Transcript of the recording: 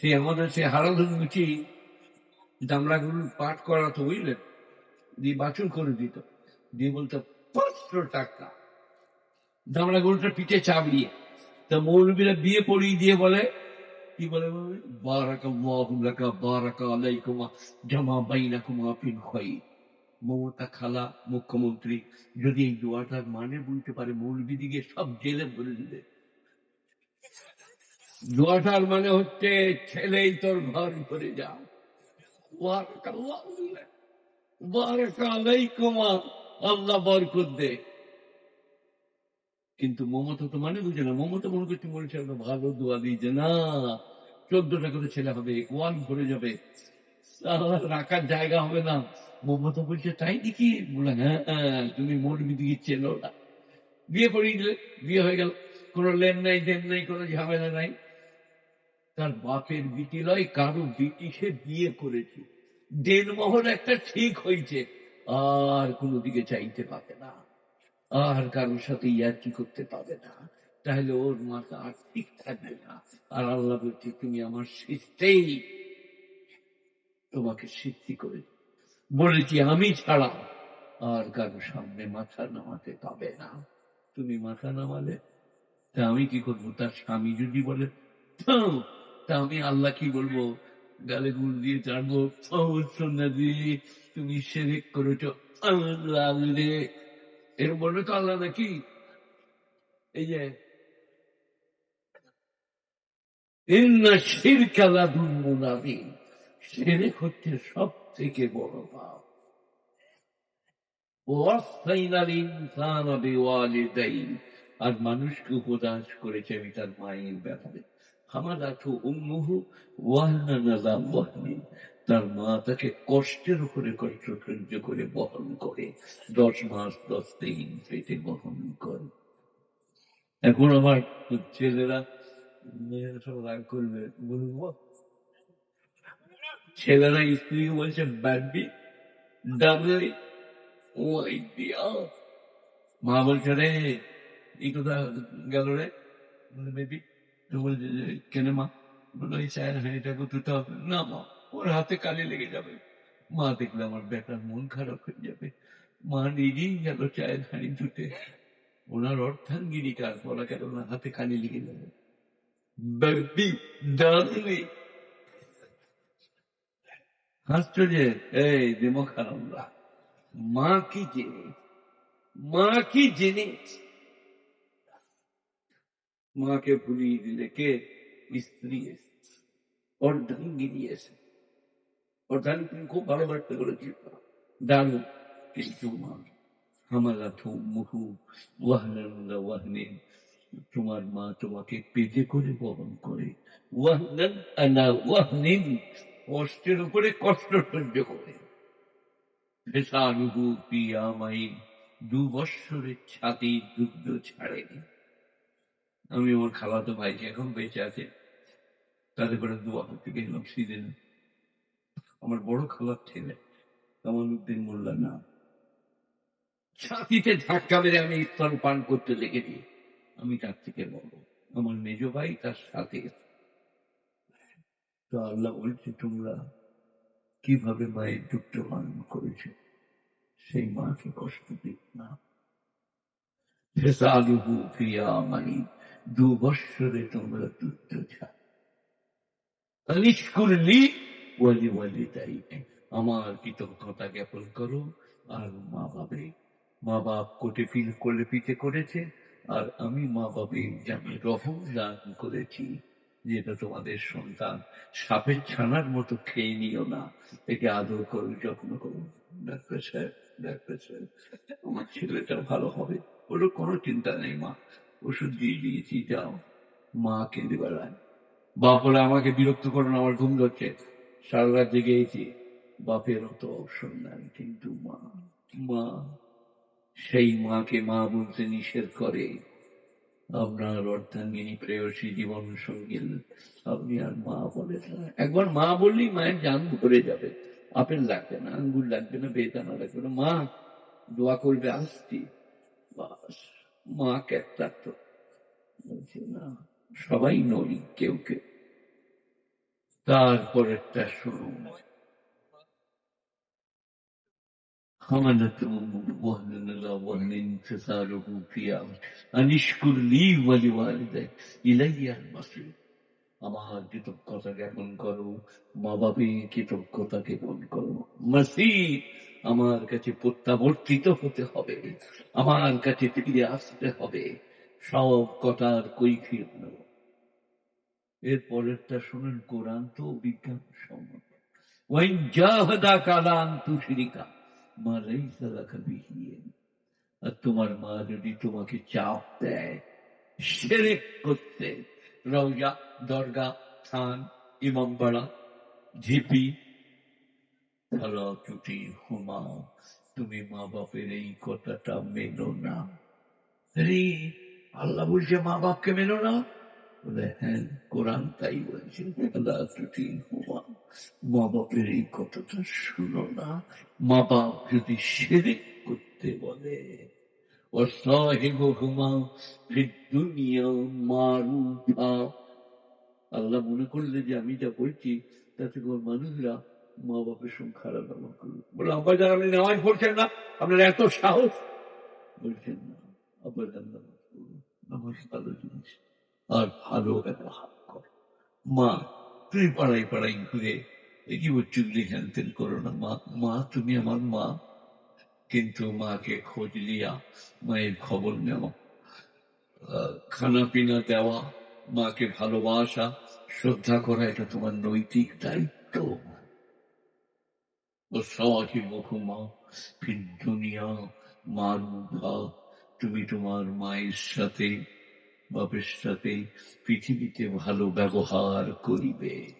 সে আমাদের সে হারাধন মুচি দামড়াগুলো পাঠ করাতো বুঝলেন? দিয়ে বাছুর করে দিত। দিয়ে বলতো, পাঁচশো টাকা। দামড়া গরুটা পিঠে চাপিয়ে তা মৌলবীরা বিয়ে পড়িয়ে দিয়ে বলে, কি বলে বারাকা বারাকা আলাইকুমা, জামা বাইনাকুমা ফিল খয়র মমতা খালা, মুখ্যমন্ত্রী, যদি এই দোয়াটার মানে বুঝতে পারে, মৌলবী দিকে সব জেলে ভরে দিবে। দোয়াটার মানে হচ্ছে ছেলেই তোর ঘর ভরে যা দে। কিন্তু মমতা তো মানে বুঝে না মমতা মনে করছে মনে একটা ভালো দোয়া দিয়েছে না চোদ্দটা করে ছেলে হবে ওয়ান ভরে যাবে। রাখার জায়গা হবে না। মমতা বলছে তাই দেখি বলে হ্যাঁ হ্যাঁ, তুমি মরবি দিকে চেলো বিয়ে পড়িয়ে দিলে বিয়ে হয়ে গেল। কোনো লেন নাই দেন নাই কোনো ঝামেলা নাই। তার বাপের বিটি নয় কারও বিটি সে বিয়ে করেছে। দেনমোহর একটা ঠিক হয়েছে। আর কোনো দিকে চাইতে পাবে না। আর কারোর সাথে ইয়ার্কি করতে পাবে না। তাহলে ওর মাথা আর ঠিক থাকবে না। আর আল্লাহ বলছে, তুমি আমার সৃষ্টেই তোমাকে সিদ্ধি করে বলেছি, আমি ছাড়া আর কারও সামনে মাথা নামাতে পাবে না। তুমি মাথা নামালে তা আমি কি করব? তার স্বামী যদি বলে তা আমি আল্লাহ কি বলব? গালে গুড় দিয়ে চাড়বো সোনা দিয়ে তুমি সেরেক করেছ। এর বলবে তো আল্লাহ নাকি? এই যে হচ্ছে সব থেকে বড় পাপ। আর মানুষকে উপদাস করেছে আমি তার মায়ের ব্যাপারে। হামালাতু উম্মুহু ওয়াহনিন। তার মা তাকে কষ্টের উপরে কষ্ট সহ্য করে বহন করে। দশ মাস দশ দিন পেটে বহন করে। এখন আমার ছেলেরা সব রাগ করবে, বলব। ছেলেরা স্ত্রীকে বলছে ব্যাডবি ডাবলি ও দিয়া মা বলছে, রে, এই কথা গেল রে বেবি বলছে যে, কেন মা? বলল এই চায়ের হাঁড়িটা করতে হবে। না মা ওর হাতে কালি লেগে যাবে। মা দেখলে আমার বেটার মন খারাপ হয়ে যাবে। মা নিজেই গেল চায়ের হাঁড়ি ধুতে। ওনার অর্থাঙ্গিনী কাজ বলা কেন ওনার হাতে কালি লেগে যাবে। ডার্লি! হাসছো যে? এই দেমো খারাপ মা কি জেনে? মা কি জিনিস মাকে ভুলিয়ে দিলে কে? স্ত্রী অর্ধাঙ্গিনী এসে অর্ধাঙ্গিনী খুব ভালোবাসতে করেছিল দারুণ কিন্তু হামালা থু মুহু ওয়াহনান ওয়াহনিন তোমার মা তোমাকে পেটে করে বহন করে। ওয়াহনান আনা ওয়াহনিন, কষ্টের উপরে কষ্ট সহ্য করে। ভেসানুভূ পিয়ামাই দু বৎসরের ছাতি দুগ্ধ ছাড়েনি। আমি আমার খালাতো ভাইকে এখন বেঁচে আছে। তাদের করে দোয়া করতে গেলাম, সিজন। আমার বড় খালার ছেলে কামালুদ্দিন মোল্লা না। ছাতিতে ধাক্কা মেরে আমি স্তন পান করতে দিই। আমি তার থেকে বড়। আমার মেজ ভাই তার সাথে তো আল্লাহ বলছে, তোমরা কীভাবে মায়ের দুঃখ পালন করেছে? সেই মাকে কষ্ট দিত না। দু বৎসরে তোমরা ওয়ালি ওয়ালি তাই আমার কৃতজ্ঞতা জ্ঞাপন করো। আর মা বাবে মা বাপ কোটে ফিল করেছে, আর আমি মা বাবে জানি রহম দান করেছি। যেটা তোমাদের সন্তান সাপের ছানার মতো খেয়ে নিও না। একে আদর করো, যত্ন করো। ডাক্তার সাহেব ডাক্তার সাহেব, আমার ছেলেটা ভালো হবে। ওর কোনো চিন্তা নেই, মা। ওষুধ দিয়ে দিয়েছি, যাও। মা কেঁদে বেড়ায়। বাপ বলে আমাকে বিরক্ত করো না, আমার ঘুম ধরছে। সারা রাত জেগেছি বাপের অত অবসর নাই কিন্তু মা মা, সেই মাকে মা বলতে নিষেধ করে। আপনার অর্ধাঙ্গিনী প্রেয়সী জীবন সঙ্গী আপনি আর মা বলে একবার মা বললেই মায়ের জান ভরে যাবে। আপেল লাগবে না, আঙ্গুর লাগবে না, বেদানা লাগবে না। মা, দোয়া করবে, আসছি। মা একটা তো বলছে না সবাই নই কেউ কেউ তারপরেরটা শুনুন حملته وهن لا وهن انتصاره فيها أن اشكر لي ولوالديك إلي المصير আমার কৃতজ্ঞতা জ্ঞাপন করো মা বাপে কৃতজ্ঞতা জ্ঞাপন করো মাসির আমার কাছে প্রত্যাবর্তিত হতে হবে, আমার কাছে ফিরে আসতে হবে। সব কথার কৈফিয়ত এর শোনেন কোরআন তো বিজ্ঞান সম্মত তুশরিকা মা আর তোমার মা যদি তোমাকে চাপ দেয় সেরেক করতে, রওজা, দরগা থান ইমামবাড়া ঝিপি ছাড়া তুমি মা বাপের এই কথাটা মেনো না। আল্লাহ বলছে মা বাপকে মেনো না? বলে হ্যাঁ কোরআন তাই বলছে আল্লাহ ছুটি ঘুমাও মা বাপের এই কথাটা শুনো না। মা বাপ যদি করতে বলে দুনিয়া আল্লাহ মনে করলে যে আমি যা বলছি, তাতে মানুষরা মা বাপের সঙ্গে খারাপ ব্যবহার করবে বলে আব্বা যান আপনি নামাজ পড়ছেন না? আপনার এত সাহস? বলছেন না আব্বা যান নামাজ পড়ুন। নামাজ ভালো জিনিস। আর ভালো ব্যবহার কর। মা তুমি পাড়াই পাড়াই ঘুরে এই চুগলি হ্যান ত্যান করো না মা মা তুমি আমার মা। কিন্তু মাকে খোঁজ লিয়া মায়ের খবর নেওয়া খানা পিনা দেওয়া মাকে ভালোবাসা শ্রদ্ধা করা এটা তোমার নৈতিক দায়িত্ব সহজে মা ফির দুনিয়া মারুভা তুমি তোমার মায়ের সাথে, বাপের সাথে পৃথিবীতে ভালো ব্যবহার করিবে।